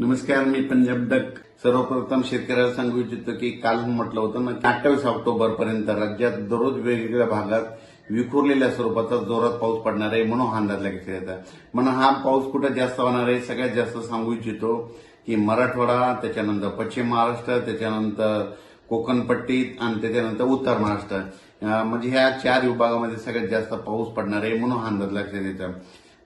नमस्कार मी पंजाब डक. सर्वप्रथम शेतकऱ्याला सांगू इच्छितो की काल म्हटलं होतं ना अठ्ठावीस ऑक्टोबर पर्यंत राज्यात दररोज वेगवेगळ्या भागात विखुरलेल्या स्वरूपाचा जोरात पाऊस पडणार आहे म्हणून हा अंदाज लागत येतात म्हणून हा पाऊस कुठं जास्त होणार आहे सगळ्यात जास्त सांगू इच्छितो की मराठवाडा त्याच्यानंतर पश्चिम महाराष्ट्र त्याच्यानंतर कोकणपट्टी आणि त्याच्यानंतर उत्तर महाराष्ट्र. म्हणजे ह्या चार विभागामध्ये सगळ्यात जास्त पाऊस पडणार आहे म्हणून हा अंदाज लक्षात येतं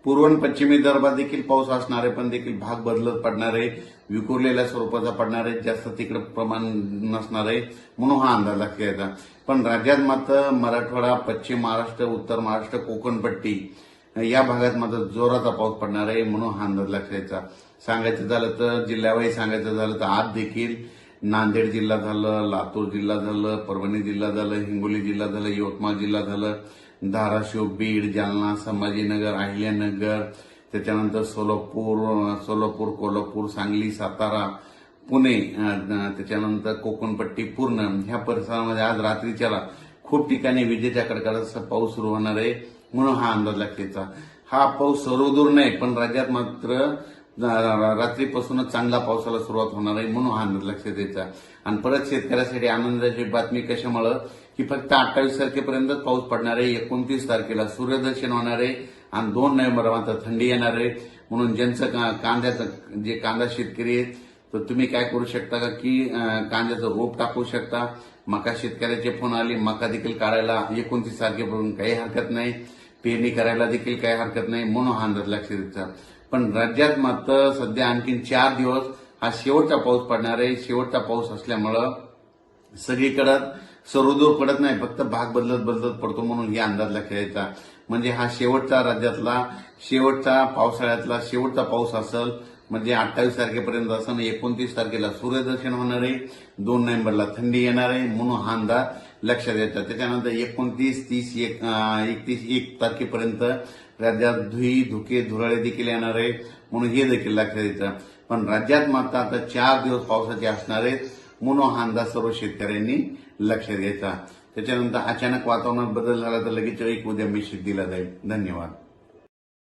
पूर्व आणि पश्चिमी विदर्भात देखील पाऊस असणार आहे पण देखील भाग बदलत पडणार आहे विखुरलेल्या स्वरूपाचा पडणार आहे जास्त तिकडे प्रमाण नसणार आहे म्हणून हा अंदाज लक्षात पण राज्यात मात्र मराठवाडा पश्चिम महाराष्ट्र उत्तर महाराष्ट्र कोकणपट्टी या भागात मात्र जोराचा पाऊस पडणार आहे म्हणून हा अंदाज लक्षायचा सांगायचं झालं तर जिल्ह्यावाही सांगायचं झालं तर आज देखील नांदेड जिल्हा झालं लातूर जिल्हा झालं परभणी जिल्हा झालं हिंगोली जिल्हा झालं यवतमाळ जिल्हा झालं धाराशिव बीड जालना संभाजीनगर अहिल्यानगर त्याच्यानंतर सोलापूर सोलापूर कोल्हापूर सांगली सातारा पुणे त्याच्यानंतर कोकणपट्टी पूर्ण. ह्या परिसरामध्ये आज रात्रीच्याला खूप ठिकाणी विजेच्या कडकडाचा पाऊस सुरू होणार आहे म्हणून हा अंदाज लागतेचा. हा पाऊस सर्वदूर नाही पण राज्यात मात्र रात्रीपासूनच चांगला पावसाला सुरुवात होणार आहे म्हणून हा लक्ष द्यायचा. आणि परत शेतकऱ्यासाठी आनंदाची बातमी कशामुळं? की फक्त अठ्ठावीस तारखेपर्यंतच पाऊस पडणार आहे एकोणतीस तारखेला सूर्यदर्शन होणार आहे आणि दोन नोव्हेंबर मात्र थंडी येणार आहे. म्हणून ज्यांचं का- कांद्याचं जे कांदा शेतकरी आहेत तर तुम्ही काय करू शकता का? की कांद्याचं रोप टाकू शकता. मका शेतकऱ्याचे फोन आले मका देखील काढायला एकोणतीस तारखेपर्यंत काही हरकत नाही. पेरणी करायला देखील काही हरकत नाही म्हणून हा अंदाज द्यायचा. पण राज्यात मात्र सध्या आणखी चार दिवस हा शेवटचा पाऊस पडणार आहे. शेवटचा पाऊस असल्यामुळं सगळीकडं सर्वदूर पडत नाही. फक्त भाग बदलत बदलत पडतो म्हणून हे अंदाज खेळायचा. म्हणजे हा शेवटचा राज्यातला शेवटचा पावसाळ्यातला शेवटचा पाऊस असेल म्हणजे अठ्ठावीस तारखेपर्यंत असं एकोणतीस तारखेला सूर्यदर्शन होणार आहे दोन नोव्हेंबरला थंडी येणार आहे म्हणून हा अंदाज लक्षात येतात त्याच्यानंतर एकोणतीस तीस एक एकतीस एक तारखेपर्यंत राज्यात धुई धुके धुराळे देखील येणार आहे म्हणून हे देखील लक्षात येतं. पण राज्यात मात्र आता चार दिवस पावसाचे असणार आहेत म्हणून हा अंदाज सर्व शेतकऱ्यांनी लक्षात घ्यायचा त्याच्यानंतर अचानक वातावरणात बदल झाला तर लगेच एक उद्या मेसेज दिला जाईल. धन्यवाद.